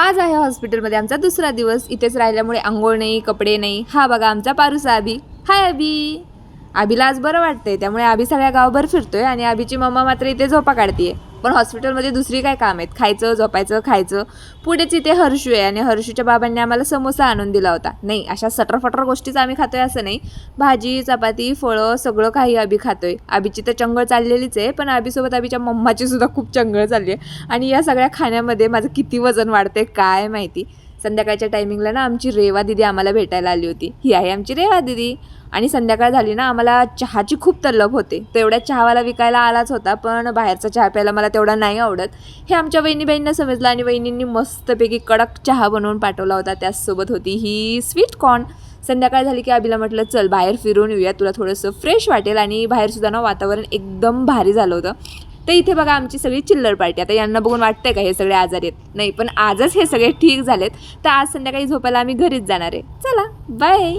आज आहे हॉस्पिटलमध्ये आमचा दुसरा दिवस. इथेच राहिल्यामुळे आंघोळ नाही कपडे नाही. हा बघा आमचा पारूसा अभि हाय अभि आबीला आज बरं वाटतंय. त्यामुळे आबी सगळ्या गावभर फिरतोय आणि आबीची मम्मा मात्र इथे झोपा काढतीये. पण हॉस्पिटलमध्ये दुसरी काय काम आहेत? खायचं झोपायचं खायचं. पुढेच इथे हर्षू आहे आणि हर्षूच्या बाबांनी आम्हाला समोसा आणून दिला होता. नाही अशा सटरफटर गोष्टीच आम्ही खातोय असं नाही. भाजी चपाती फळं सगळं काही आबी खातोय. आबीची तर चंगळ चाललेलीच आहे पण आबीसोबत आबीच्या मम्माची सुद्धा खूप चंगळ चालली आहे. आणि या सगळ्या खाण्यामध्ये माझं किती वजन वाढते काय माहिती? संध्याकाळच्या टायमिंगला ना आमची रेवा दिदी आम्हाला भेटायला आली होती. ही आहे आमची रेवा दिदी. आणि संध्याकाळ झाली ना आम्हाला चहाची खूप तल्लप होते. तेवढ्या चहावाला विकायला आलाच होता पण बाहेरचा चहा प्यायला मला तेवढा नाही आवडत. हे आमच्या वहिनीबाईंना समजलं आणि वहिनींनी मस्तपैकी कडक चहा बनवून पाठवला होता. त्याचसोबत होती ही स्वीट कॉर्न संध्याकाळ झाली की आबीला म्हटलं चल बाहेर फिरून येऊया तुला थोडंसं फ्रेश वाटेल. आणि बाहेरसुद्धा ना वातावरण एकदम भारी झालं होतं. तर इथे बघा आमची सगळी चिल्लर पार्टी. आता यांना बघून वाटतंय का हे सगळे आजार आहेत? नाही पण आजच हे सगळे ठीक झालेत. तर आज संध्याकाळी झोपायला आम्ही घरीच जाणार आहे. चला बाय